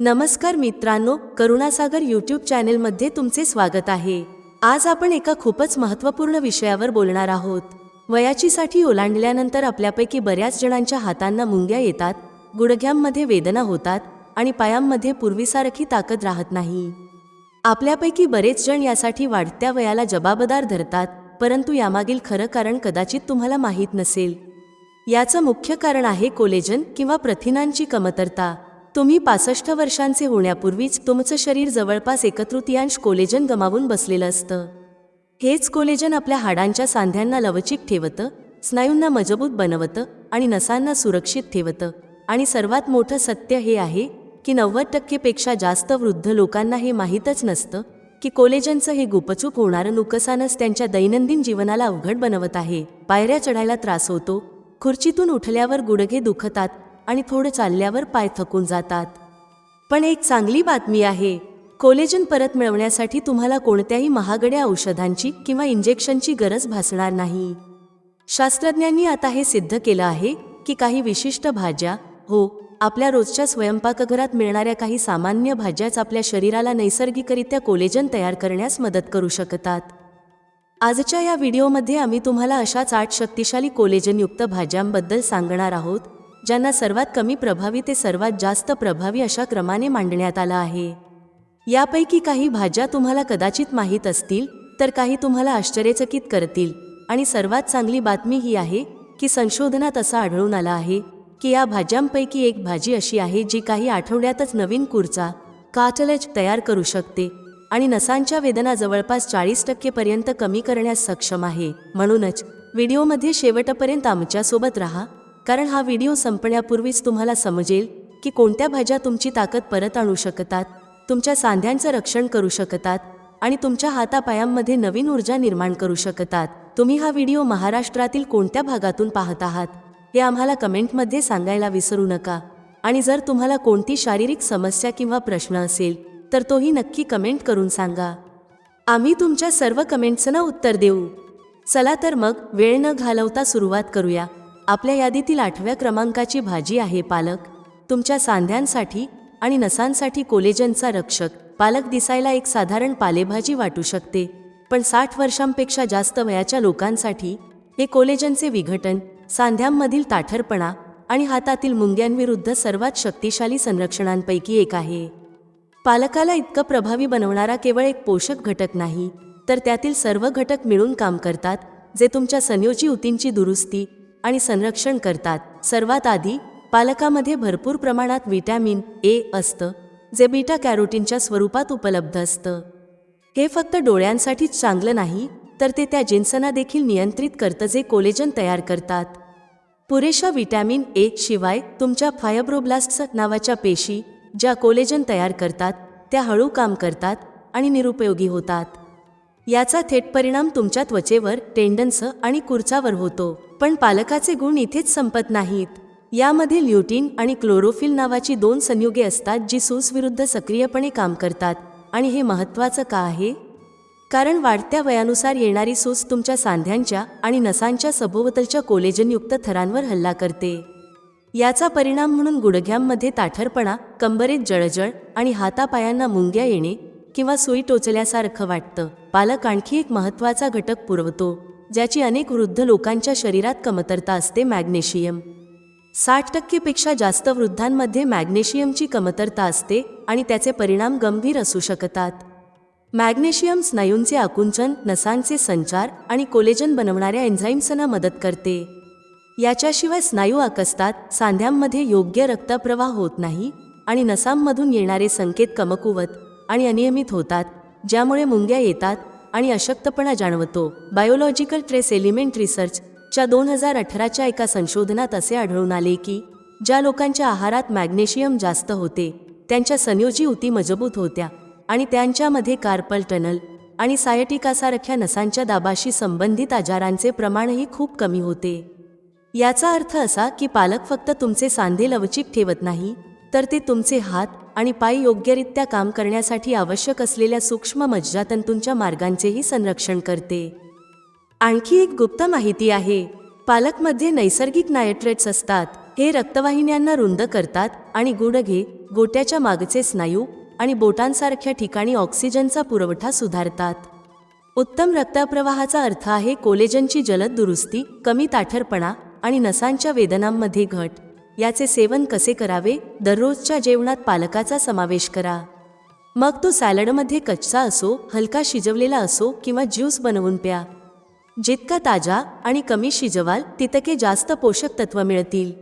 नमस्कार मित्रांनो करुणासागर यूट्यूब चॅनेलमध्ये तुमचे स्वागत आहे. आज आपण एका खूपच महत्त्वपूर्ण विषयावर बोलणार आहोत. वयाची साठी ओलांडल्यानंतर आपल्यापैकी बऱ्याच जणांच्या हातांना मुंग्या येतात गुडघ्यांमध्ये वेदना होतात आणि पायांमध्ये पूर्वीसारखी ताकद राहत नाही. आपल्यापैकी बरेच जण यासाठी वाढत्या वयाला जबाबदार धरतात परंतु यामागील खरं कारण कदाचित तुम्हाला माहीत नसेल. याचं मुख्य कारण आहे कोलेजन किंवा प्रथिनांची कमतरता. तुम्ही पासष्ट वर्षांचे होण्यापूर्वीच तुमचं शरीर जवळपास एकतृतीयांश कोलेजन गमावून बसलेलं असतं. हेच कोलेजन आपल्या हाडांच्या सांध्यांना लवचिक ठेवतं स्नायूंना मजबूत बनवतं आणि नसांना सुरक्षित ठेवतं. आणि सर्वात मोठं सत्य हे आहे की नव्वद टक्केपेक्षा जास्त वृद्ध लोकांना हे माहीतच नसतं की कोलेजनचं हे गुपचूप होणारं नुकसानच त्यांच्या दैनंदिन जीवनाला अवघड बनवत आहे. पायऱ्या चढायला त्रास होतो खुर्चीतून उठल्यावर गुडघे दुखतात आणि थोडं चालल्यावर पाय थकून जातात. पण एक चांगली बातमी आहे कोलेजन परत मिळवण्यासाठी तुम्हाला कोणत्याही महागड्या औषधांची किंवा इंजेक्शनची गरज भासणार नाही. शास्त्रज्ञांनी आता हे सिद्ध केलं आहे की काही विशिष्ट भाज्या हो आपल्या रोजच्या स्वयंपाकघरात मिळणाऱ्या काही सामान्य भाज्याच आपल्या शरीराला नैसर्गिकरित्या कोलेजन तयार करण्यास मदत करू शकतात. आजच्या या व्हिडिओमध्ये आम्ही तुम्हाला अशाच आठ शक्तिशाली कोलेजनयुक्त भाज्यांबद्दल सांगणार आहोत ज्यांना सर्वात कमी प्रभावी ते सर्वात जास्त प्रभावी अशा क्रमाने मांडण्यात आला आहे. यापैकी काही भाज्या तुम्हाला कदाचित माहीत असतील तर काही तुम्हाला आश्चर्यचकित करतील. आणि सर्वात चांगली बातमी ही आहे की संशोधनात असं आढळून आलं आहे की या भाज्यांपैकी एक भाजी अशी आहे जी काही आठवड्यातच नवीन कुरचा काटलेज तयार करू शकते आणि नसांच्या वेदना जवळपास चाळीस टक्केपर्यंत कमी करण्यास सक्षम आहे. म्हणूनच व्हिडिओमध्ये शेवटपर्यंत आमच्यासोबत राहा. कारण हा व्हिडिओ संपण्यापूर्वीच तुम्हाला समजेल की कोणत्या भाज्या तुमची ताकद परत आणू शकतात तुमच्या सांध्यांचं रक्षण करू शकतात आणि तुमच्या हातापायांमध्ये नवीन ऊर्जा निर्माण करू शकतात. तुम्ही हा व्हिडिओ महाराष्ट्रातील कोणत्या भागातून पाहत आहात हे आम्हाला कमेंटमध्ये सांगायला विसरू नका. आणि जर तुम्हाला कोणती शारीरिक समस्या किंवा प्रश्न असेल तर तोही नक्की कमेंट करून सांगा. आम्ही तुमच्या सर्व कमेंट्सना उत्तर देऊ. चला तर मग वेळ न घालवता सुरुवात करूया. आपल्या यादीतील आठव्या क्रमांकाची भाजी आहे पालक. तुमच्या सांध्यांसाठी आणि नसांसाठी कोलेजनचा रक्षक. पालक दिसायला एक साधारण पालेभाजी वाटू शकते पण साठ वर्षांपेक्षा जास्त वयाच्या लोकांसाठी हे कोलेजनचे विघटन सांध्यांमधील ताठरपणा आणि हातातील मुंग्यांविरुद्ध सर्वात शक्तिशाली संरक्षणांपैकी एक आहे. पालकाला इतकं प्रभावी बनवणारा केवळ एक पोषक घटक नाही तर त्यातील सर्व घटक मिळून काम करतात जे तुमच्या संयोजी उतींची दुरुस्ती आणि संरक्षण करतात. सर्वात आधी पालकामध्ये भरपूर प्रमाणात विटॅमिन ए असतं जे बीटा कॅरोटीनच्या स्वरूपात उपलब्ध असतं. हे फक्त डोळ्यांसाठीच चांगलं नाही तर ते त्या जिन्सना देखील नियंत्रित करतं जे कोलेजन तयार करतात. पुरेशा विटॅमिन ए शिवाय तुमच्या फायब्रोब्लास्ट्स नावाच्या पेशी ज्या कोलेजन तयार करतात त्या हळू काम करतात आणि निरुपयोगी होतात. याचा थेट परिणाम तुमच्या त्वचेवर टेंडन्स आणि कुर्चावर होतो. पण पालकाचे गुण इथेच संपत नाहीत. यामध्ये ल्युटीन आणि क्लोरोफिल नावाची दोन संयुगे असतात जी सूसविरुद्ध सक्रियपणे काम करतात. आणि हे महत्त्वाचं का आहे? कारण वाढत्या वयानुसार येणारी सूस तुमच्या सांध्यांच्या आणि नसांच्या सभोवतलच्या कोलेजनयुक्त थरांवर हल्ला करते. याचा परिणाम म्हणून गुडघ्यांमध्ये ताठरपणा कंबरेत जळजळ आणि हातापायांना मुंग्या येणे किंवा सुई टोचल्यासारखं वाटतं. पालक आणखी एक महत्त्वाचा घटक पुरवतो ज्याची अनेक वृद्ध लोकांच्या शरीरात कमतरता असते मॅग्नेशियम. साठ टक्केपेक्षा जास्त वृद्धांमध्ये मॅग्नेशियमची कमतरता असते आणि त्याचे परिणाम गंभीर असू शकतात. मॅग्नेशियम स्नायूंचे आकुंचन नसांचे संचार आणि कोलेजन बनवणाऱ्या एन्झाईम्सना मदत करते. याच्याशिवाय स्नायू आकसतात सांध्यांमध्ये योग्य रक्तप्रवाह होत नाही आणि नसांमधून येणारे संकेत कमकुवत. आणि अनियमित होतात ज्यामुळे मुंग्या येतात आणि अशक्तपणा जाणवतो. बायोलॉजिकल ट्रेस एलिमेंट रिसर्चच्या दोन हजार अठराच्या एका संशोधनात असे आढळून आले की ज्या लोकांच्या आहारात मॅग्नेशियम जास्त होते त्यांच्या संयोजी उती मजबूत होत्या आणि त्यांच्यामध्ये कार्पल टनल आणि सायटिकासारख्या नसांच्या दाबाशी संबंधित आजारांचे प्रमाणही खूप कमी होते. याचा अर्थ असा की पालक फक्त तुमचे सांधे लवचिक ठेवत नाही तर ते तुमचे हात आणि पाय योग्यरित्या काम करण्यासाठी आवश्यक असलेल्या सूक्ष्म मज्जातंतूंच्या मार्गांचेही संरक्षण करते. आणखी एक गुप्त माहिती आहे. पालकमध्ये नैसर्गिक नायट्रेट्स असतात. हे रक्तवाहिन्यांना रुंद करतात आणि गुडघे गोट्याच्या मागचे स्नायू आणि बोटांसारख्या ठिकाणी ऑक्सिजनचा पुरवठा सुधारतात. उत्तम रक्तप्रवाहाचा अर्थ आहे कोलेजनची जलद दुरुस्ती कमी ताठरपणा आणि नसांच्या वेदनांमध्ये घट. याचे सेवन कसे करावे? दररोजच्या जेवणात पालकाचा समावेश करा. मग तो सॅलडमध्ये कच्चा असो हलका शिजवलेला असो किंवा ज्यूस बनवून प्या. जितका ताजा आणि कमी शिजवाल तितके जास्त पोषक तत्व मिळतील.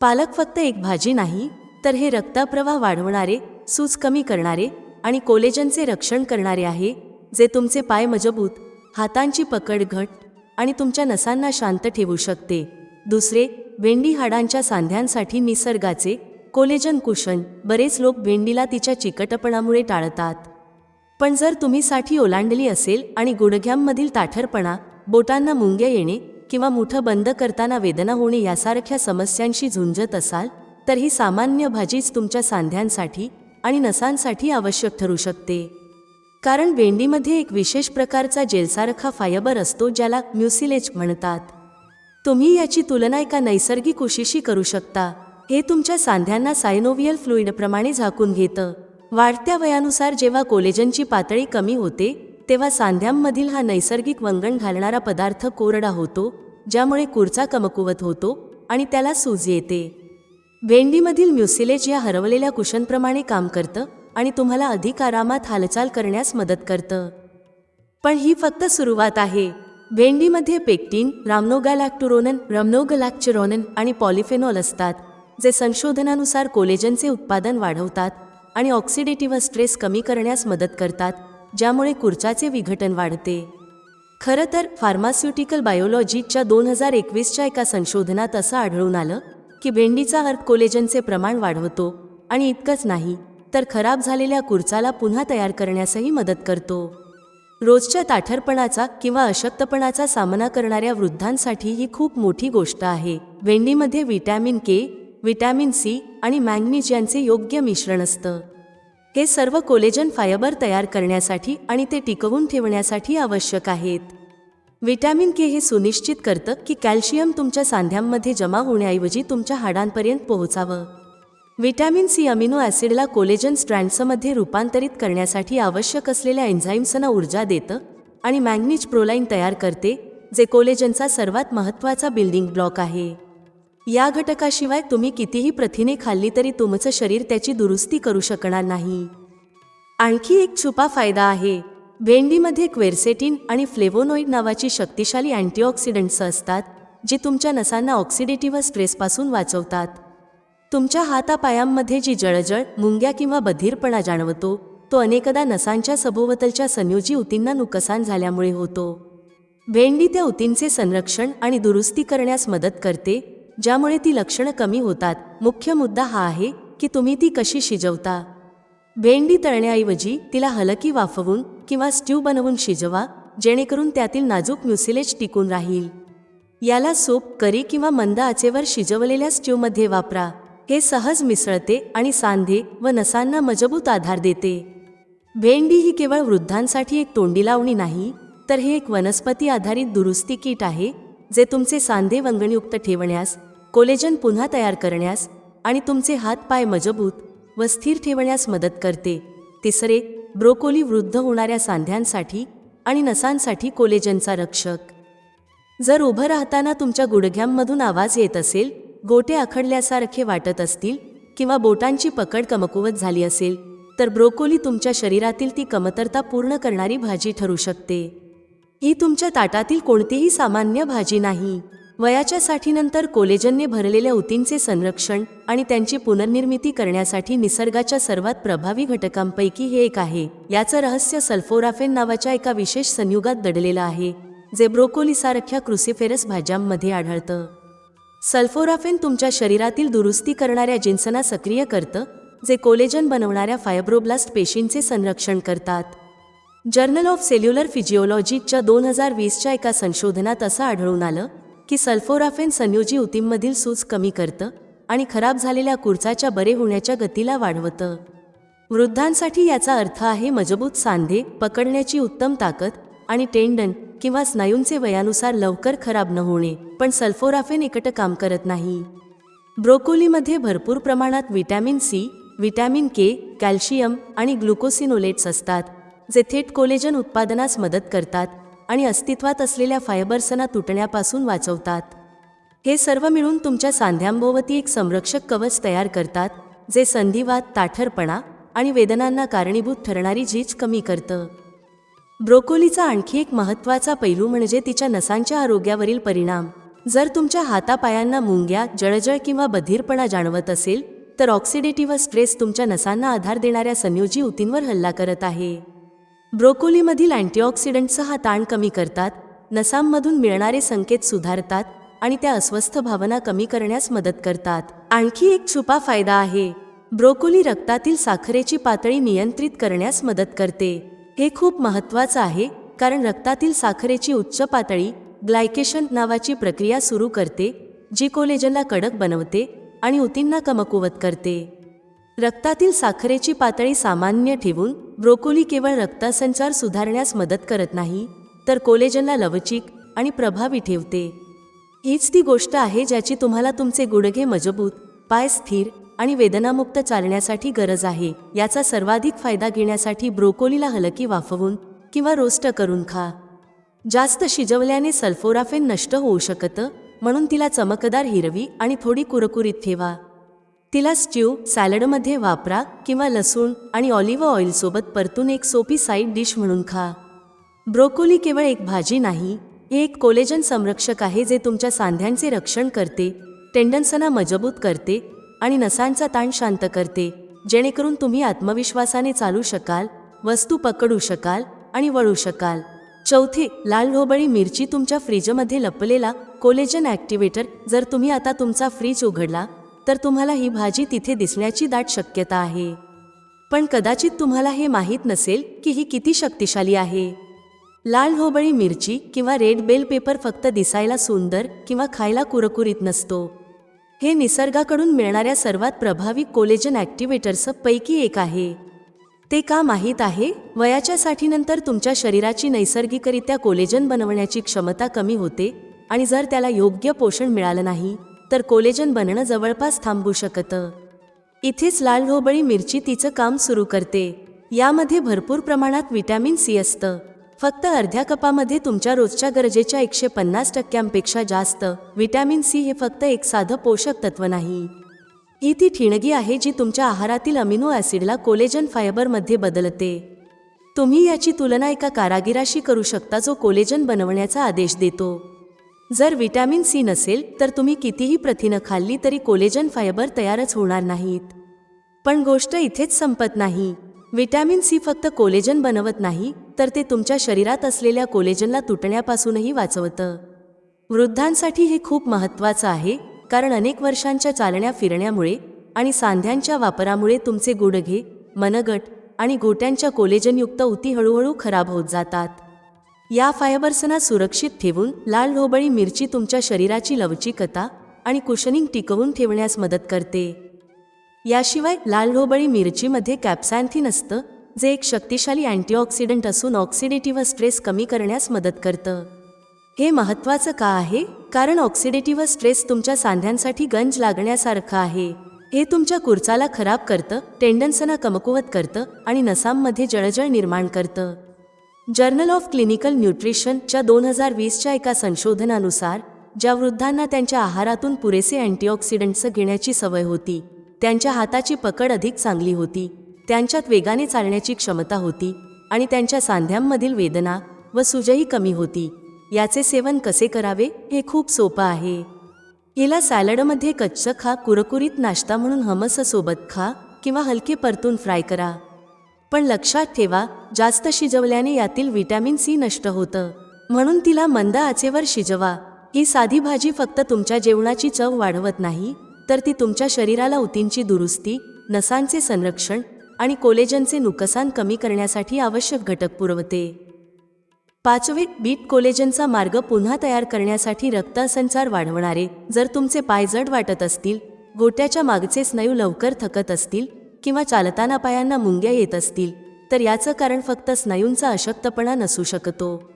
पालक फक्त एक भाजी नाही तर हे रक्तप्रवाह वाढवणारे सूज कमी करणारे आणि कोलेजनचे रक्षण करणारे आहे जे तुमचे पाय मजबूत हातांची पकड घट आणि तुमच्या नसांना शांत ठेवू शकते. दुसरे भेंडी हाडांच्या सांध्यांसाठी निसर्गाचे कोलेजन कुशन. बरेच लोक भेंडीला तिच्या चिकटपणामुळे टाळतात. पण जर तुम्ही साठी ओलांडली असेल आणि गुडघ्यांमधील ताठरपणा बोटांना मुंग्या येणे किंवा मुठं बंद करताना वेदना होणे यासारख्या समस्यांशी झुंजत असाल तर ही सामान्य भाजीच तुमच्या सांध्यांसाठी आणि नसांसाठी आवश्यक ठरू शकते. कारण भेंडीमध्ये एक विशेष प्रकारचा जेलसारखा फायबर असतो ज्याला म्युसिलेज म्हणतात. तुम्ही याची तुलना एका नैसर्गिक उशीशी करू शकता. हे तुमच्या सांध्यांना सायनोव्हियल फ्लुईडप्रमाणे झाकून घेतं. वाढत्या वयानुसार जेव्हा कोलेजनची पातळी कमी होते तेव्हा सांध्यांमधील हा नैसर्गिक वंगण घालणारा पदार्थ कोरडा होतो ज्यामुळे कुरचा कमकुवत होतो आणि त्याला सूज येते. भेंडीमधील म्युसिलेज या हरवलेल्या कुशनप्रमाणे काम करतं आणि तुम्हाला अधिक आरामात हालचाल करण्यास मदत करतं. पण ही फक्त सुरुवात आहे. भेंडीमध्ये पेक्टिन रामनोगॅलॅक्टुरोनन रमनोगलॅक्चरोनन आणि पॉलिफेनॉल असतात जे संशोधनानुसार कोलेजनचे उत्पादन वाढवतात आणि ऑक्सिडेटिव्ह स्ट्रेस कमी करण्यास मदत करतात ज्यामुळे कुर्चाचे विघटन वाढते. खरं तर फार्मास्युटिकल बायोलॉजीच्या दोन हजार एकवीसच्या एका संशोधनात असं आढळून आलं की भेंडीचा अर्थ कोलेजनचे प्रमाण वाढवतो आणि इतकंच नाही तर खराब झालेल्या कुर्चाला पुन्हा तयार करण्यासही मदत करतो. रोजच्या ताठरपणाचा किंवा अशक्तपणाचा सामना करणाऱ्या वृद्धांसाठी ही खूप मोठी गोष्ट आहे. भेंडीमध्ये व्हिटॅमिन के व्हिटॅमिन सी आणि मॅंगनीज यांचे योग्य मिश्रण असतं. हे सर्व कोलेजन फायबर तयार करण्यासाठी आणि ते टिकवून ठेवण्यासाठी आवश्यक आहेत. व्हिटॅमिन के हे सुनिश्चित करतं की कॅल्शियम तुमच्या सांध्यांमध्ये जमा होण्याऐवजी तुमच्या हाडांपर्यंत पोहोचावं. व्हिटॅमिन सी अमिनो ॲसिडला कोलेजन स्ट्रँड्समध्ये रूपांतरित करण्यासाठी आवश्यक असलेल्या एन्झाईम्सना ऊर्जा देतं आणि मॅग्नीज प्रोलाईन तयार करते जे कोलेजनचा सर्वात महत्त्वाचा बिल्डिंग ब्लॉक आहे. या घटकाशिवाय तुम्ही कितीही प्रथिने खाल्ली तरी तुमचं शरीर त्याची दुरुस्ती करू शकणार नाही. आणखी एक छुपा फायदा आहे. भेंडीमध्ये क्वेरसेटिन आणि फ्लेवोनोइड नावाची शक्तिशाली अँटीऑक्सिडंट्स असतात जी तुमच्या नसांना ऑक्सिडेटिव्ह स्ट्रेसपासून वाचवतात. तुमच्या हातापायांमध्ये जी जळजळ मुंग्या किंवा बधीरपणा जाणवतो तो अनेकदा नसांच्या सभोवतलच्या संयोजी उतींना नुकसान झाल्यामुळे होतो. भेंडी त्या उतींचे संरक्षण आणि दुरुस्ती करण्यास मदत करते ज्यामुळे ती लक्षणं कमी होतात. मुख्य मुद्दा हा आहे की तुम्ही ती कशी शिजवता? भेंडी तळण्याऐवजी तिला हलकी वाफवून किंवा स्ट्यू बनवून शिजवा जेणेकरून त्यातील नाजूक म्युसिलेज टिकून राहील. याला सूप करी किंवा मंद आचेवर शिजवलेल्या स्ट्यूमध्ये वापरा. हे सहज मिसळते आणि सांधे व नसांना मजबूत आधार देते. भेंडी ही केवळ वृद्धांसाठी एक तोंडी लावणी नाही तर हे एक वनस्पती आधारित दुरुस्ती किट आहे जे तुमचे सांधे वंगणयुक्त ठेवण्यास कोलेजन पुन्हा तयार करण्यास आणि तुमचे हातपाय मजबूत व स्थिर ठेवण्यास मदत करते. तिसरे ब्रोकोली वृद्ध होणाऱ्या सांध्यांसाठी आणि नसांसाठी कोलेजनचा रक्षक. जर उभं राहताना तुमच्या गुडघ्यांमधून आवाज येत असेल गोटे आखडल्यासारखे वाटत असतील किंवा बोटांची पकड कमकुवत झाली असेल तर ब्रोकोली तुमच्या शरीरातील ती कमतरता पूर्ण करणारी भाजी ठरू शकते. ही तुमच्या ताटातील कोणतीही सामान्य भाजी नाही. वयाच्या साठीनंतर कोलेजनने भरलेल्या उतींचे संरक्षण आणि त्यांची पुनर्निर्मिती करण्यासाठी निसर्गाच्या सर्वात प्रभावी घटकांपैकी हे एक आहे. याचं रहस्य सल्फोराफेन नावाच्या एका विशेष संयुगात दडलेलं आहे जे ब्रोकोलीसारख्या क्रुसिफेरस भाज्यांमध्ये आढळतं. सल्फोराफेन तुमच्या शरीरातील दुरुस्ती करणाऱ्या जिन्सना सक्रिय करतं जे कोलेजन बनवणाऱ्या फायब्रोब्लास्ट पेशींचे संरक्षण करतात. जर्नल ऑफ सेल्युलर फिजिओलॉजीच्या दोन हजार वीसच्या एका संशोधनात असं आढळून आलं की सल्फोराफेन संयोजी उतींमधील सूज कमी करतं आणि खराब झालेल्या कुर्चाच्या बरे होण्याच्या गतीला वाढवतं. वृद्धांसाठी याचा अर्थ आहे मजबूत सांधे पकडण्याची उत्तम ताकद आणि टेंडन किंवा स्नायूंचे वयानुसार लवकर खराब न होणे पण सल्फोराफेन एकटं काम करत नाही. ब्रोकोलीमध्ये भरपूर प्रमाणात vitamin C vitamin K calcium आणि ग्लुकोसिनोलेट्स असतात जे थेट कोलेजन उत्पादनास मदत करतात आणि अस्तित्वात असलेल्या फायबर्सना तुटण्यापासून वाचवतात. हे सर्व मिळून तुमच्या सांध्यांभोवती एक संरक्षक कवच तयार करतात जे संधिवात ताठरपणा आणि वेदनांना कारणीभूत ठरणारी झीज कमी करतं. ब्रोकोलीचा आणखी एक महत्त्वाचा पैलू म्हणजे तिच्या नसांच्या आरोग्यावरील परिणाम. जर तुमच्या हातापायांना मुंग्या जळजळ किंवा बधीरपणा जाणवत असेल तर ऑक्सिडेटिव्ह स्ट्रेस तुमच्या नसांना आधार देणाऱ्या संयोजी ऊतींवर हल्ला करत आहे. ब्रोकोलीमधील अँटीऑक्सिडंट्स हा ताण कमी करतात नसांमधून मिळणारे संकेत सुधारतात आणि त्या अस्वस्थ भावना कमी करण्यास मदत करतात. आणखी एक छुपा फायदा आहे ब्रोकोली रक्तातील साखरेची पातळी नियंत्रित करण्यास मदत करते. हे खूप महत्त्वाचं आहे कारण रक्तातील साखरेची उच्च पातळी ग्लायकेशन नावाची प्रक्रिया सुरू करते जी कोलेजनला कडक बनवते आणि ऊतींना कमकुवत करते. रक्तातील साखरेची पातळी सामान्य ठेवून ब्रोकोली केवळ रक्तसंचार सुधारण्यास मदत करत नाही तर कोलेजनला लवचिक आणि प्रभावी ठेवते. हीच ती गोष्ट आहे ज्याची तुम्हाला तुमचे गुडघे मजबूत पाय स्थिर आणि वेदनामुक्त चालण्यासाठी गरज आहे. याचा सर्वाधिक फायदा घेण्यासाठी ब्रोकोलीला हलकी वाफवून किंवा रोस्ट करून खा. जास्त शिजवल्याने सल्फोराफेन नष्ट होऊ शकतं म्हणून तिला चमकदार हिरवी आणि थोडी कुरकुरीत ठेवा. तिला स्ट्यू सॅलडमध्ये वापरा किंवा लसूण आणि ऑलिव्ह ऑइलसोबत परतून एक सोपी साईड डिश म्हणून खा. ब्रोकोली केवळ एक भाजी नाही हे एक कोलेजन संरक्षक आहे जे तुमच्या सांध्यांचे रक्षण करते टेंडन्सना मजबूत करते आणि नसांचा ताण शांत करते. जेणेकरून तुम्ही आत्मविश्वासाने चालू शकाल वस्तू पकडू शकाल आणि वळू शकाल. चौथे लाल ढोबळी मिरची तुमच्या फ्रीजमध्ये लपलेला कोलेजन ॲक्टिवेटर जर तुम्ही आता तुमचा फ्रीज उघडला तर तुम्हाला ही भाजी तिथे दिसण्याची दाट शक्यता आहे. पण कदाचित तुम्हाला हे माहीत नसेल की ही किती शक्तिशाली आहे. लाल ढोबळी मिरची किंवा रेड बेल पेपर फक्त दिसायला सुंदर किंवा खायला कुरकुरीत नसतो. हे निसर्गाकडून मिळणाऱ्या सर्वात प्रभावी कोलेजन ॲक्टिव्हेटर्सपैकी पैकी एक आहे. ते का माहीत आहे? वयाच्या साठीनंतर तुमच्या शरीराची नैसर्गिकरित्या कोलेजन बनवण्याची क्षमता कमी होते आणि जर त्याला योग्य पोषण मिळालं नाही तर कोलेजन बनणं जवळपास थांबू शकतं. इथेच लाल ढोबळी मिरची तिचं काम सुरू करते. यामध्ये भरपूर प्रमाणात विटॅमिन सी असतं. फक्त अर्ध्या कपामध्ये तुमच्या रोजच्या गरजेच्या एकशे पन्नास टक्क्यांपेक्षा जास्त. व्हिटॅमिन सी हे फक्त एक साधं पोषक तत्व नाही. ही ती ठिणगी आहे जी तुमच्या आहारातील अमिनो ॲसिडला कोलेजन फायबरमध्ये बदलते. तुम्ही याची तुलना एका कारागिराशी करू शकता जो कोलेजन बनवण्याचा आदेश देतो. जर व्हिटॅमिन सी नसेल तर तुम्ही कितीही प्रथिनं खाल्ली तरी कोलेजन फायबर तयारच होणार नाहीत. पण गोष्ट इथेच संपत नाही. व्हिटॅमिन सी फक्त कोलेजन बनवत नाही तर ते तुमच्या शरीरात असलेल्या कोलेजनला तुटण्यापासूनही वाचवतं. वृद्धांसाठी हे खूप महत्त्वाचं आहे कारण अनेक वर्षांच्या चालण्या फिरण्यामुळे आणि सांध्यांच्या वापरामुळे तुमचे गुडघे मनगट आणि गोट्यांच्या कोलेजनयुक्त उती हळूहळू खराब होत जातात. या फायबर्सना सुरक्षित ठेवून लाल ढोबळी मिरची तुमच्या शरीराची लवचिकता आणि कुशनिंग टिकवून ठेवण्यास मदत करते. याशिवाय लाल ढोबळी मिरचीमध्ये कॅप्सॅन्थिन असतं जे एक शक्तिशाली अँटीऑक्सिडंट असून ऑक्सिडेटिव्ह स्ट्रेस कमी करण्यास मदत करतं. हे महत्त्वाचं का आहे? कारण ऑक्सिडेटिव्ह स्ट्रेस तुमच्या सांध्यांसाठी गंज लागण्यासारखं आहे. हे तुमच्या कुर्चाला खराब करतं टेंडन्सना कमकुवत करतं आणि नसांमध्ये जळजळ निर्माण करतं. जर्नल ऑफ क्लिनिकल न्यूट्रिशनच्या दोन हजार वीसच्या एका संशोधनानुसार ज्या वृद्धांना त्यांच्या आहारातून पुरेसे अँटीऑक्सिडंट्स घेण्याची सवय होती त्यांच्या हाताची पकड अधिक चांगली होती. त्यांच्यात वेगाने चालण्याची क्षमता होती आणि त्यांच्या सांध्यांमधील वेदना व सुजही कमी होती. याचे सेवन कसे करावे हे खूप सोपं आहे. हिला सॅलडमध्ये कच्चं खा कुरकुरीत नाश्ता म्हणून हमससोबत खा किंवा हलके परतून फ्राय करा. पण लक्षात ठेवा जास्त शिजवल्याने यातील विटॅमिन सी नष्ट होतं. म्हणून तिला मंद आचेवर शिजवा. ही साधी भाजी फक्त तुमच्या जेवणाची चव वाढवत नाही तर ती तुमच्या शरीराला उतींची दुरुस्ती नसांचे संरक्षण आणि कोलेजनचे नुकसान कमी करण्यासाठी आवश्यक घटक पुरवते. पाचवे बीट कोलेजनचा मार्ग पुन्हा तयार करण्यासाठी रक्तसंचार वाढवणारे जर तुमचे पाय जड वाटत असतील गोट्याच्या मागचे स्नायू लवकर थकत असतील किंवा चालताना पायांना मुंग्या येत असतील तर याचं कारण फक्त स्नायूंचा अशक्तपणा नसू शकतो.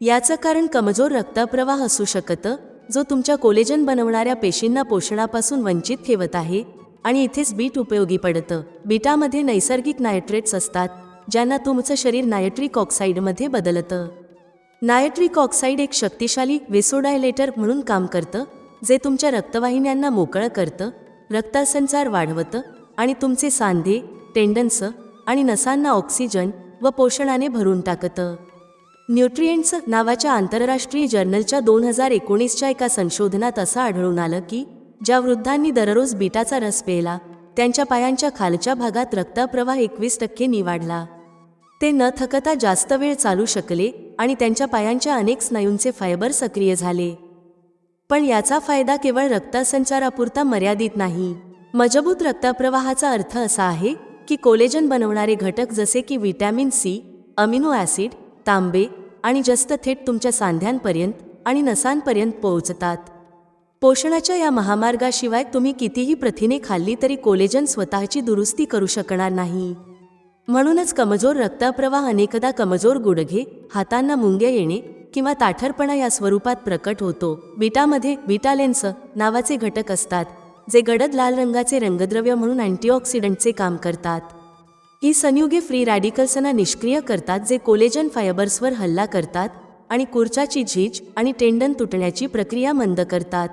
याचं कारण कमजोर रक्तप्रवाह असू शकतं जो तुमच्या कोलेजन बनवणाऱ्या पेशींना पोषणापासून वंचित ठेवत आहे आणि इथेच बीट उपयोगी पडतं. बीटामध्ये नैसर्गिक नायट्रेट्स असतात ज्यांना तुमचं शरीर नायट्रिक ऑक्साईडमध्ये बदलतं. नायट्रिक ऑक्साईड एक शक्तिशाली वेसोडायलेटर म्हणून काम करतं जे तुमच्या रक्तवाहिन्यांना मोकळं करतं रक्तसंचार वाढवतं आणि तुमचे सांधे टेंडन्स आणि नसांना ऑक्सिजन व पोषणाने भरून टाकतं. न्यूट्रिएंट्स नावाच्या आंतरराष्ट्रीय जर्नलच्या दोन हजार एकोणीसच्या एका संशोधनात असं आढळून आलं की ज्या वृद्धांनी दररोज बीटाचा रस प्यायला त्यांच्या पायांच्या खालच्या भागात रक्तप्रवाह एकवीस टक्के वाढला ते न थकता जास्त वेळ चालू शकले आणि त्यांच्या पायांच्या अनेक स्नायूंचे फायबर सक्रिय झाले. पण याचा फायदा केवळ रक्तसंचारापुरता मर्यादित नाही. मजबूत रक्तप्रवाहाचा अर्थ असा आहे की कोलेजन बनवणारे घटक जसे की व्हिटॅमिन सी अमिनो ॲसिड तांबे आणि जस्त थेट तुमच्या सांध्यांपर्यंत आणि नसांपर्यंत पोहोचतात. पोषणाच्या या महामार्गाशिवाय तुम्ही कितीही प्रथिने खाल्ली तरी कोलेजन स्वतःची दुरुस्ती करू शकणार नाही. म्हणूनच कमजोर रक्तप्रवाह अनेकदा कमजोर गुडघे हातांना मुंग्या येणे किंवा ताठरपणा या स्वरूपात प्रकट होतो. बीटामध्ये बीटालेन्स नावाचे घटक असतात जे गडद लाल रंगाचे रंगद्रव्य म्हणून अँटीऑक्सिडंटचे काम करतात. ही संयुगे फ्री रॅडिकल्सना निष्क्रिय करतात जे कोलेजन फायबर्सवर हल्ला करतात आणि कुर्चाची झीज आणि टेंडन तुटण्याची प्रक्रिया मंद करतात.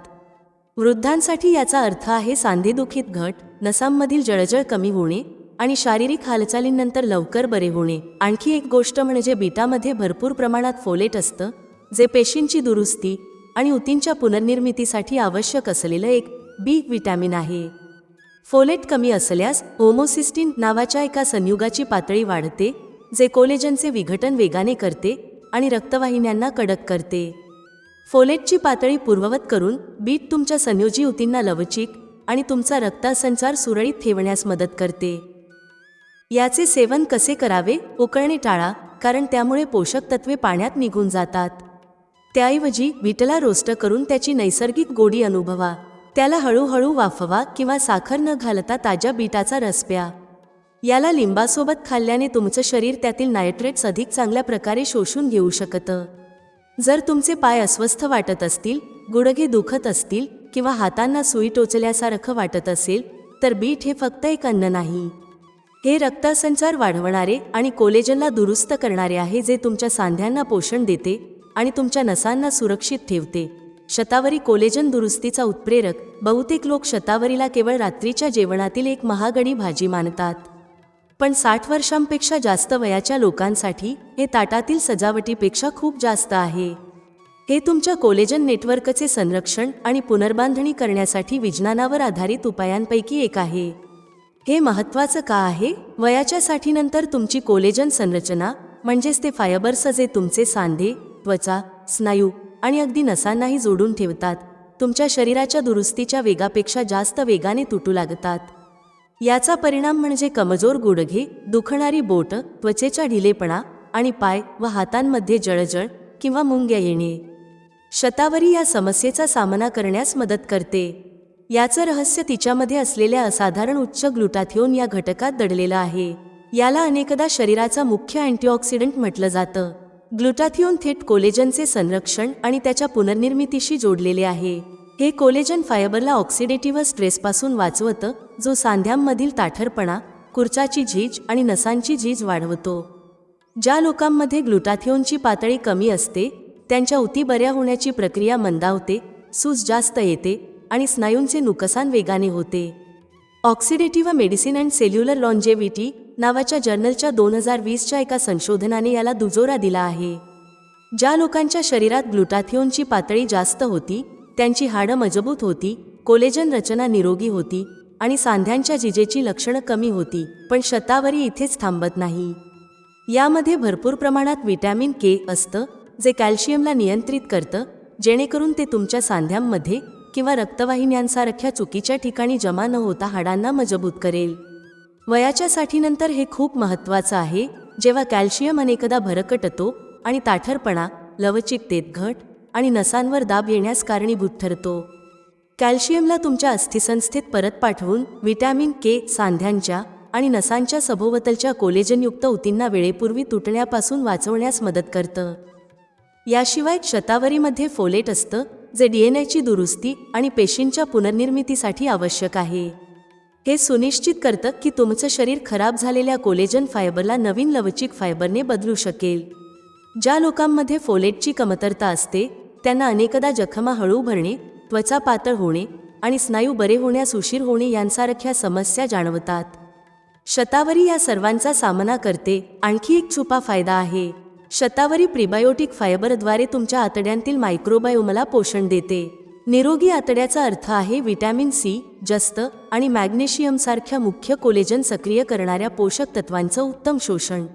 वृद्धांसाठी याचा अर्थ आहे सांधेदुखीत घट नसांमधील जळजळ कमी होणे आणि शारीरिक हालचालींनंतर लवकर बरे होणे. आणखी एक गोष्ट म्हणजे बीटामध्ये भरपूर प्रमाणात फोलेट असतं जे पेशींची दुरुस्ती आणि उतींच्या पुनर्निर्मितीसाठी आवश्यक असलेलं एक बी विटॅमिन आहे. फोलेट कमी असल्यास होमोसिस्टिन नावाच्या एका संयुगाची पातळी वाढते जे कोलेजनचे विघटन वेगाने करते आणि रक्तवाहिन्यांना कडक करते. फोलेटची पातळी पूर्ववत करून बीट तुमच्या संयोजी उतींना लवचिक आणि तुमचा रक्तासंचार सुरळीत ठेवण्यास मदत करते. याचे सेवन कसे करावे? उकळणे टाळा कारण त्यामुळे पोषक तत्वे पाण्यात निघून जातात. त्याऐवजी बीटला रोस्ट करून त्याची नैसर्गिक गोडी अनुभवा. त्याला हळूहळू वाफवा किंवा साखर न घालता ताज्या बीटाचा रस प्या. याला लिंबासोबत खाल्ल्याने तुमचं शरीर त्यातील नायट्रेट्स अधिक चांगल्या प्रकारे शोषून घेऊ शकतं. जर तुमचे पाय अस्वस्थ वाटत असतील गुडघे दुखत असतील किंवा हातांना सुई टोचल्यासारखं वाटत असेल तर बीट हे फक्त एक अन्न नाही. हे रक्तसंचार वाढवणारे आणि कोलेजनला दुरुस्त करणारे आहे जे तुमच्या सांध्यांना पोषण देते आणि तुमच्या नसांना सुरक्षित ठेवते. शतावरी कोलेजन दुरुस्तीचा उत्प्रेरक बहुतेक लोक शतावरीला केवळ रात्रीच्या जेवणातील एक महागडी भाजी मानतात. पण साठ वर्षांपेक्षा जास्त वयाच्या लोकांसाठी हे ताटातील सजावटीपेक्षा खूप जास्त आहे. हे तुमच्या कोलेजन नेटवर्कचे संरक्षण आणि पुनर्बांधणी करण्यासाठी विज्ञानावर आधारित उपायांपैकी एक आहे. हे महत्त्वाचं का आहे? वयाच्या साठीनंतर तुमची कोलेजन संरचना म्हणजेच ते फायबर्स जे तुमचे सांधे त्वचा स्नायू आणि अगदी नसांनाही जोडून ठेवतात. तुमच्या शरीराच्या दुरुस्तीच्या वेगापेक्षा जास्त वेगाने तुटू लागतात. याचा परिणाम म्हणजे कमजोर गुडघे दुखणारी बोट त्वचेचा ढिलेपणा आणि पाय व हातांमध्ये जळजळ किंवा मुंग्या येणे. शतावरी या समस्येचा सामना करण्यास मदत करते. याचं रहस्य तिच्यामध्ये असलेल्या असाधारण उच्च ग्लुटाथिओन या घटकात दडलेलं आहे. याला अनेकदा शरीराचा मुख्य अँटीऑक्सिडंट म्हटलं जातं. ग्लुटाथिओन थेट कोलेजनचे संरक्षण आणि त्याच्या पुनर्निर्मितीशी जोडलेले आहे. हे कोलेजन फायबरला ऑक्सिडेटिव्ह स्ट्रेसपासून वाचवतं जो सांध्यांमधील ताठरपणा कुर्चाची झीज आणि नसांची झीज वाढवतो. ज्या लोकांमध्ये ग्लुटाथिओनची पातळी कमी असते त्यांच्या उती बऱ्या होण्याची प्रक्रिया मंदावते सूज जास्त येते आणि स्नायूंचे नुकसान वेगाने होते. Oxidative medicine and cellular longevity नावाच्या जर्नलच्या दोन हजार वीसच्या एका संशोधनाने याला दुजोरा दिला आहे. ज्या लोकांच्या शरीरात ग्लुटाथिओनची पातळी जास्त होती त्यांची हाडं मजबूत होती कोलेजन रचना निरोगी होती आणि सांध्यांच्या जिजेची लक्षणं कमी होती पण शतावरी इथेच थांबत नाही. यामध्ये भरपूर प्रमाणात विटॅमिन के असतं जे कॅल्शियमला नियंत्रित करतं जेणेकरून ते तुमच्या सांध्यांमध्ये किंवा रक्तवाहिन्यांसारख्या चुकीच्या ठिकाणी जमा न होता हाडांना मजबूत करेल. वयाच्या साठीनंतर हे खूप महत्त्वाचं आहे. जेव्हा कॅल्शियम अनेकदा भरकटतो आणि ताठरपणा लवचिकतेत घट आणि नसांवर दाब येण्यास कारणीभूत ठरतो. कॅल्शियमला तुमच्या अस्थिसंस्थेत परत पाठवून व्हिटॅमिन के सांध्यांच्या आणि नसांच्या सभोवतलच्या कोलेजनयुक्त ऊतींना वेळेपूर्वी तुटण्यापासून वाचवण्यास मदत करतं. याशिवाय शतावरीमध्ये फोलेट असतं जे डी एन एची दुरुस्ती आणि पेशींच्या पुनर्निर्मितीसाठी आवश्यक आहे. हे सुनिश्चित करतं की तुमचं शरीर खराब झालेल्या कोलेजन फायबरला नवीन लवचिक फायबरने बदलू शकेल. ज्या लोकांमध्ये फोलेटची कमतरता असते त्यांना अनेकदा जखमा हळू भरणे त्वचा पातळ होणे आणि स्नायू बरे होण्यास उशीर होणे यांसारख्या समस्या जाणवतात. शतावरी या सर्वांचा सामना करते आणखी एक छुपा फायदा आहे. शतावरी प्रिबायोटिक फायबरद्वारे तुमच्या आतड्यांतील मायक्रोबायोमला पोषण देते. निरोगी आतड्याचा अर्थ आहे विटॅमिन सी जस्त आणि मॅग्नेशियमसारख्या मुख्य कोलेजन सक्रिय करणाऱ्या पोषक तत्वांचं उत्तम शोषण.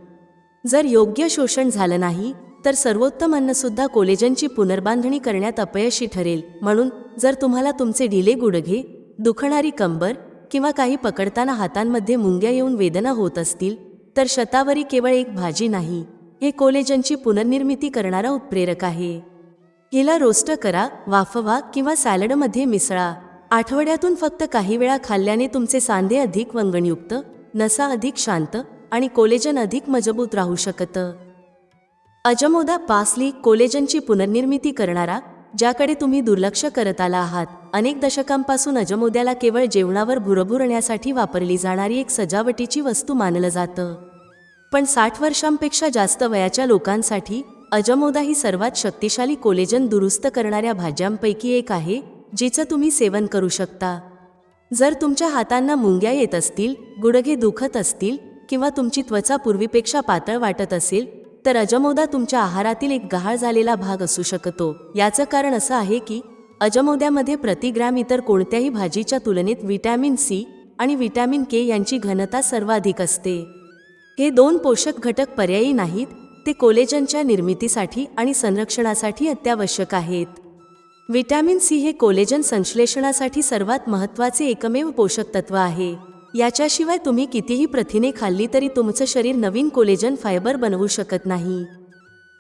जर योग्य शोषण झालं नाही तर सर्वोत्तम अन्नसुद्धा कोलेजनची पुनर्बांधणी करण्यात अपयशी ठरेल. म्हणून जर तुम्हाला तुमचे ढिले गुडघे दुखणारी कंबर किंवा काही पकडताना हातांमध्ये मुंग्या येऊन वेदना होत असतील तर शतावरी केवळ एक भाजी नाही. हे कोलेजनची पुनर्निर्मिती करणारा उत्प्रेरक आहे. हिला रोस्ट करा वाफवा किंवा सॅलडमध्ये मिसळा. आठवड्यातून फक्त काही वेळा खाल्ल्याने तुमचे सांधे अधिक वंगणयुक्त नसा अधिक शांत आणि कोलेजन अधिक मजबूत राहू शकतं. अजमोदा पासली कोलेजनची पुनर्निर्मिती करणारा ज्याकडे तुम्ही दुर्लक्ष करत आला आहात अनेक दशकांपासून अजमोद्याला केवळ जेवणावर भुरभुरण्यासाठी वापरली जाणारी एक सजावटीची वस्तू मानलं जातं. पण साठ वर्षांपेक्षा जास्त वयाच्या लोकांसाठी अजमोदा ही सर्वात शक्तिशाली कोलेजन दुरुस्त करणाऱ्या भाज्यांपैकी एक आहे जिचं तुम्ही सेवन करू शकता. जर तुमच्या हातांना मुंग्या येत असतील गुडघे दुखत असतील किंवा तुमची त्वचा पूर्वीपेक्षा पातळ वाटत असेल तर अजमोदा तुमच्या आहारातील एक गहाळ झालेला भाग असू शकतो. याचं कारण असं आहे की अजमोद्यामध्ये प्रतिग्राम इतर कोणत्याही भाजीच्या तुलनेत व्हिटॅमिन सी आणि व्हिटॅमिन के यांची घनता सर्वाधिक असते. हे दोन पोषक घटक पर्यायी नाहीत ते कोलेजनच्या निर्मितीसाठी आणि संरक्षणासाठी अत्यावश्यक आहेत. विटॅमिन सी हे कोलेजन संश्लेषणासाठी सर्वात महत्त्वाचे एकमेव पोषक तत्व आहे. याच्याशिवाय तुम्ही कितीही प्रथिने खाल्ली तरी तुमचं शरीर नवीन कोलेजन फायबर बनवू शकत नाही.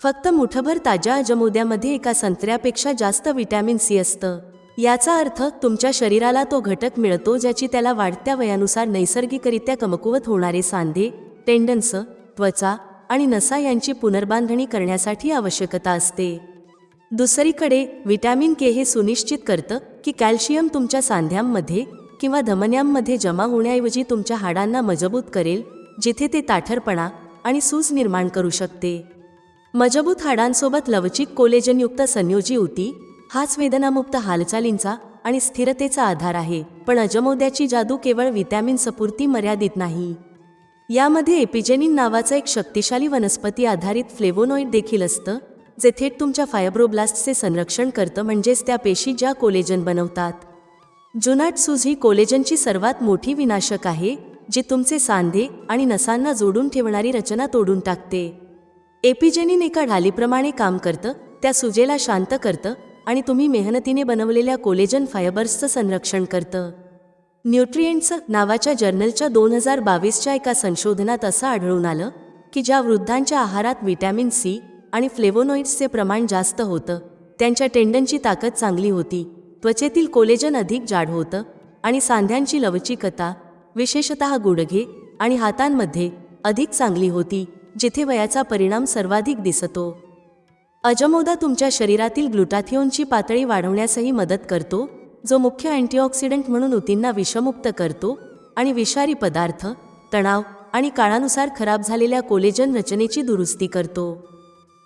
फक्त मुठभर ताज्या अजमुद्यामध्ये एका संत्र्यापेक्षा जास्त विटॅमिन सी असतं. याचा अर्थ तुमच्या शरीराला तो घटक मिळतो ज्याची त्याला वाढत्या वयानुसार नैसर्गिकरित्या कमकुवत होणारे सांधे टेंडन्स त्वचा आणि नसा यांची पुनर्बांधणी करण्यासाठी आवश्यकता असते. दुसरीकडे विटॅमिन के हे सुनिश्चित करतं की कॅल्शियम तुमच्या सांध्यांमध्ये किंवा धमन्यांमध्ये जमा होण्याऐवजी तुमच्या हाडांना मजबूत करेल जिथे ते ताठरपणा आणि सूज निर्माण करू शकते. मजबूत हाडांसोबत लवचिक कोलेजनयुक्त संयोजी होती हाच वेदनामुक्त हालचालींचा आणि स्थिरतेचा आधार आहे पण अजमोद्याची जादू केवळ विटॅमिन सपुरती मर्यादित नाही. यामध्ये एपिजेनिन नावाचं एक शक्तिशाली वनस्पती आधारित फ्लेवोनॉइड देखील असतं जे थेट तुमच्या फायब्रोब्लास्टचे संरक्षण करतं म्हणजेच त्या पेशी ज्या कोलेजन बनवतात. जुनाट सूज ही कोलेजनची सर्वात मोठी विनाशक आहे जी तुमचे सांधे आणि नसांना जोडून ठेवणारी रचना तोडून टाकते. एपिजेनिन एका ढालीप्रमाणे काम करतं त्या सुजेला शांत करतं आणि तुम्ही मेहनतीने बनवलेल्या कोलेजन फायबर्सचं संरक्षण करतं. न्यूट्रिएंट्स नावाच्या जर्नलच्या दोन हजार बावीसच्या एका संशोधनात असं आढळून आलं की ज्या वृद्धांच्या आहारात विटॅमिन सी आणि फ्लेवोनॉइड्सचे प्रमाण जास्त होतं त्यांच्या टेंडनची ताकद चांगली होती त्वचेतील कोलेजन अधिक जाड होतं आणि सांध्यांची लवचिकता विशेषतः गुडघे आणि हातांमध्ये अधिक चांगली होती जिथे वयाचा परिणाम सर्वाधिक दिसतो. अजमोदा तुमच्या शरीरातील ग्लुटाथिओनची पातळी वाढवण्यासही मदत करतो? जो मुख्य अँटीऑक्सिडंट म्हणून ऊतींना विषमुक्त करतो आणि विषारी पदार्थ तणाव आणि काळानुसार खराब झालेल्या कोलेजन रचनेची दुरुस्ती करतो.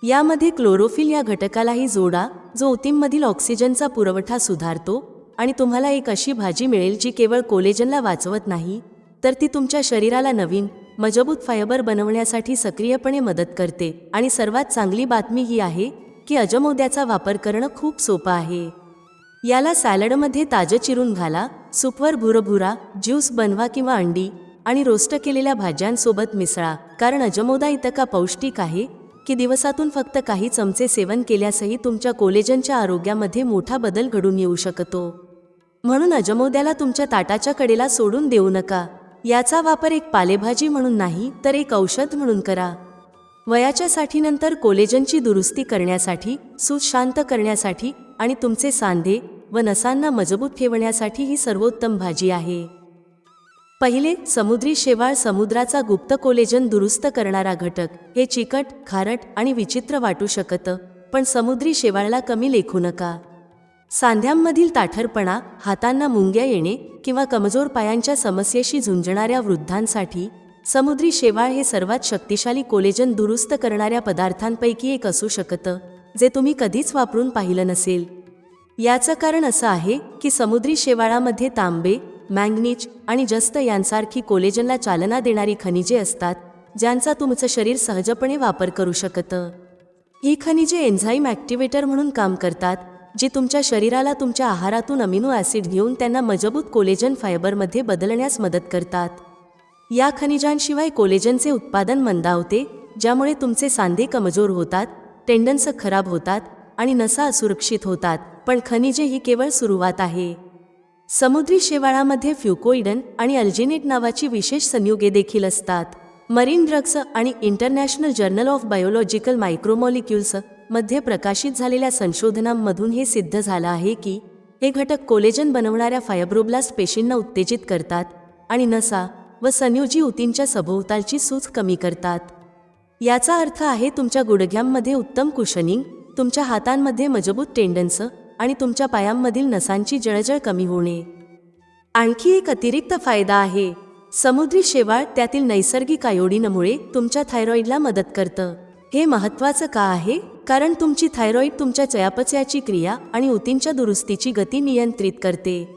यामध्ये क्लोरोफिल या घटकालाही जोडा जो ऊतींमधील ऑक्सिजनचा पुरवठा सुधारतो आणि तुम्हाला एक अशी भाजी मिळेल जी केवळ कोलेजनला वाचवत नाही तर ती तुमच्या शरीराला नवीन मजबूत फायबर बनवण्यासाठी सक्रियपणे मदत करते. आणि सर्वात चांगली बातमी ही आहे की अजमोद्याचा वापर करणं खूप सोपं आहे. याला सॅलडमध्ये ताजं चिरून घाला सूपवर भुरभुरा ज्यूस बनवा किंवा अंडी आणि रोस्ट केलेल्या भाज्यांसोबत मिसळा. कारण अजमोदा इतका पौष्टिक आहे की दिवसातून फक्त काही चमचे सेवन केल्यासही तुमच्या कोलेजनच्या आरोग्यामध्ये मोठा बदल घडून येऊ शकतो. म्हणून अजमोद्याला तुमच्या ताटाच्या कडेला सोडून देऊ नका. याचा वापर एक पालेभाजी म्हणून नाही तर एक औषध म्हणून करा. वयाच्या साठीनंतर कोलेजनची दुरुस्ती करण्यासाठी सुशांत करण्यासाठी आणि तुमचे सांधे व नसांना मजबूत ठेवण्यासाठी ही सर्वोत्तम भाजी आहे. पहिले समुद्री शेवाळ समुद्राचा गुप्त कोलेजन दुरुस्त करणारा घटक. हे चिकट खारट आणि विचित्र वाटू शकतं पण समुद्री शेवाळला कमी लेखू नका. सांध्यांमधील ताठरपणा हातांना मुंग्या येणे किंवा कमजोर पायांच्या समस्येशी झुंजणाऱ्या वृद्धांसाठी समुद्री शेवाळ हे सर्वात शक्तिशाली कोलेजन दुरुस्त करणाऱ्या पदार्थांपैकी एक असू शकतं जे तुम्ही कधीच वापरून पाहिलं नसेल. याचं कारण असं आहे की समुद्री शेवाळामध्ये तांबे मँगनीज आणि जस्त यांसारखी कोलेजनला चालना देणारी खनिजे असतात ज्यांचा तुमचं शरीर सहजपणे वापर करू शकतं. ही खनिजे एन्झाईम ॲक्टिवेटर म्हणून काम करतात जी तुमच्या शरीराला तुमच्या आहारातून अमिनो ॲसिड घेऊन त्यांना मजबूत कोलेजन फायबरमध्ये बदलण्यास मदत करतात. या खनिजांशिवाय कोलेजनचे उत्पादन मंदावते ज्यामुळे तुमचे सांधे कमजोर होतात टेंडन्स खराब होतात आणि नसा असुरक्षित होतात. पण खनिजे ही केवळ सुरुवात आहे. समुद्री शेवाळामध्ये फ्युकोइडन आणि अल्जिनेट नावाची विशेष संयुगे देखील असतात. मरीन ड्रग्स आणि इंटरनॅशनल जर्नल ऑफ बायोलॉजिकल मायक्रोमॉलिक्युल्समध्ये प्रकाशित झालेल्या संशोधनांमधून हे सिद्ध झालं आहे की हे घटक कोलेजन बनवणाऱ्या फायब्रोब्लास्ट पेशींना उत्तेजित करतात आणि नसा व संयोजी ऊतींच्या सभोवतालची सूज कमी करतात. याचा अर्थ आहे तुमच्या गुडघ्यांमध्ये उत्तम कुशनिंग तुमच्या हातांमध्ये मजबूत टेंडन्स आणि तुमच्या पायांमधील नसांची जळजळ कमी होणे. आणखी एक अतिरिक्त फायदा आहे समुद्री शेवाळ त्यातील नैसर्गिक आयोडीनमुळे तुमच्या थायरॉईडला मदत करतं. हे महत्त्वाचं का आहे? कारण तुमची थायरॉईड तुमच्या चयापचयाची क्रिया आणि ऊतींच्या दुरुस्तीची गती नियंत्रित करते.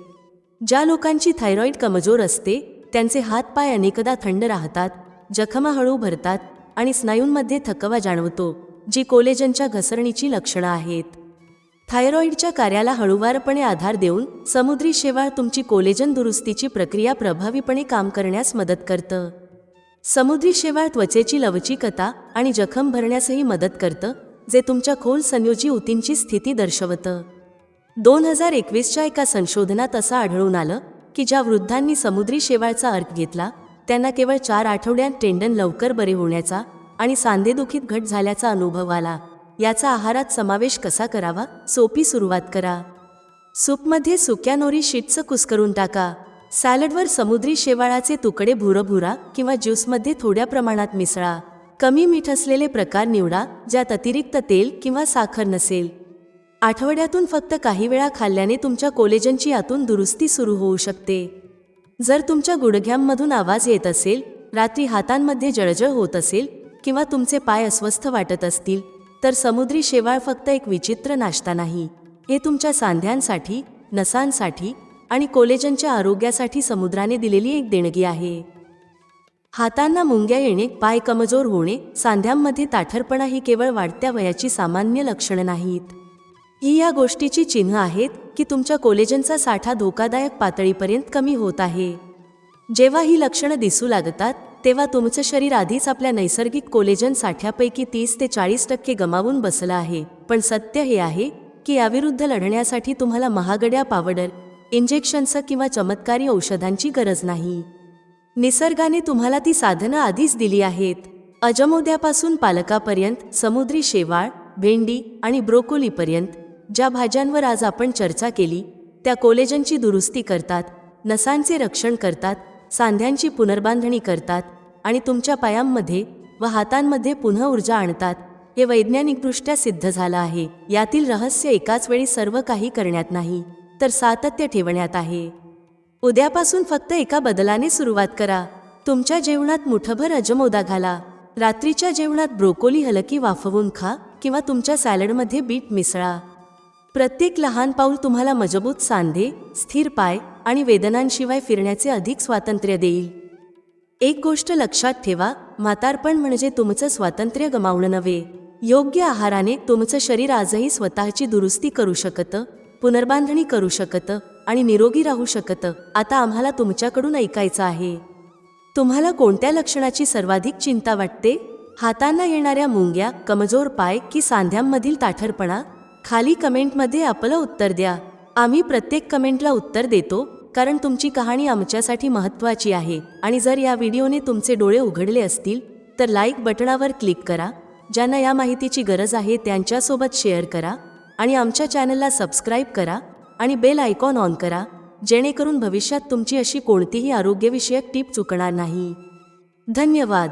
ज्या लोकांची थायरॉईड कमजोर असते त्यांचे हातपाय अनेकदा थंड राहतात जखमा हळू भरतात आणि स्नायूंमध्ये थकवा जाणवतो जी कोलेजनच्या घसरणीची लक्षणं आहेत. थायरॉईडच्या कार्याला हळूवारपणे आधार देऊन समुद्री शेवाळ तुमची कोलेजन दुरुस्तीची प्रक्रिया प्रभावीपणे काम करण्यास मदत करतं. समुद्री शेवाळ त्वचेची लवचिकता आणि जखम भरण्यासही मदत करतं जे तुमच्या खोल संयोजी ऊतींची स्थिती दर्शवतं. दोन हजार एकवीसच्या एका संशोधनात असं आढळून आलं की ज्या वृद्धांनी समुद्री शेवाळचा अर्थ घेतला त्यांना केवळ चार आठवड्यात टेंडन लवकर बरे होण्याचा आणि सांधेदुखीत घट झाल्याचा अनुभव आला. याचा आहारात समावेश कसा करावा? सोपी सुरुवात करा. सूपमध्ये सुक्या नोरी शीटचं कुस्करून टाका. सॅलडवर समुद्री शेवाळाचे तुकडे भुरभुरा किंवा ज्यूसमध्ये थोड्या प्रमाणात मिसळा. कमी मीठ असलेले प्रकार निवडा ज्यात अतिरिक्त तेल किंवा साखर नसेल. आठवड्यातून फक्त काही वेळा खाल्ल्याने तुमच्या कोलेजनची आतून दुरुस्ती सुरू होऊ शकते. जर तुमच्या गुडघ्यांमधून आवाज येत असेल रात्री हातांमध्ये जळजळ होत असेल किंवा तुमचे पाय अस्वस्थ वाटत असतील तर समुद्री शेवाळ फक्त एक विचित्र नाश्ता नाही. हे तुमच्या सांध्यांसाठी नसांसाठी आणि कोलेजनच्या आरोग्यासाठी समुद्राने दिलेली एक देणगी आहे. हातांना मुंग्या येणे पाय कमजोर होणे सांध्यांमध्ये ताठरपणा ही केवळ वाढत्या वयाची सामान्य लक्षणं नाहीत. ही या गोष्टीची चिन्ह आहेत की तुमच्या कोलेजनचा साठा धोकादायक पातळीपर्यंत कमी होत आहे. जेव्हा ही लक्षणं दिसू लागतात तेव्हा तुमचं शरीर आधीच आपल्या नैसर्गिक कोलेजन साठ्यापैकी तीस ते चाळीस टक्के गमावून बसलं आहे. पण सत्य हे आहे की याविरुद्ध लढण्यासाठी तुम्हाला महागड्या पावडर इंजेक्शन्स किंवा चमत्कारी औषधांची गरज नाही. निसर्गाने तुम्हाला ती साधनं आधीच दिली आहेत. अजमोद्यापासून पालकापर्यंत समुद्री शेवाळ भेंडी आणि ब्रोकोलीपर्यंत ज्या भाज्यांवर आज आपण चर्चा केली त्या कोलेजनची दुरुस्ती करतात नसांचे रक्षण करतात सांध्यांची पुनर्बांधणी करतात आणि तुमच्या पायांमध्ये व हातांमध्ये पुन्हा ऊर्जा आणतात हे वैज्ञानिकदृष्ट्या सिद्ध झालं आहे. यातील रहस्य एकाच वेळी सर्व काही करण्यात नाही तर सातत्य ठेवण्यात आहे. उद्यापासून फक्त एका बदलाने सुरुवात करा. तुमच्या जेवणात मुठभर अजमोदा घाला. रात्रीच्या जेवणात ब्रोकोली हलकी वाफवून खा किंवा तुमच्या सॅलडमध्ये बीट मिसळा. प्रत्येक लहान पाऊल तुम्हाला मजबूत सांधे स्थिर पाय आणि वेदनांशिवाय फिरण्याचे अधिक स्वातंत्र्य देईल. एक गोष्ट लक्षात ठेवा म्हातारपण म्हणजे तुमचं स्वातंत्र्य गमावणं नव्हे. योग्य आहाराने तुमचं शरीर आजही स्वतःची दुरुस्ती करू शकतं पुनर्बांधणी करू शकतं आणि निरोगी राहू शकतं. आता आम्हाला तुमच्याकडून ऐकायचं आहे. तुम्हाला कोणत्या लक्षणाची सर्वाधिक चिंता वाटते? हातांना येणाऱ्या मुंग्या कमजोर पाय की सांध्यांमधील ताठरपणा? खाली कमेंटमध्ये आपलं उत्तर द्या. आम्ही प्रत्येक कमेंटला उत्तर देतो कारण तुमची कहाणी आमच्यासाठी महत्त्वाची आहे. आणि जर या व्हिडिओने तुमचे डोळे उघडले असतील तर लाईक बटणावर क्लिक करा ज्यांना या माहितीची गरज आहे त्यांच्यासोबत शेअर करा आणि आमच्या चॅनलला सबस्क्राईब करा आणि बेल आयकॉन ऑन करा जेणेकरून भविष्यात तुमची अशी कोणतीही आरोग्यविषयक टीप चुकणार नाही. धन्यवाद!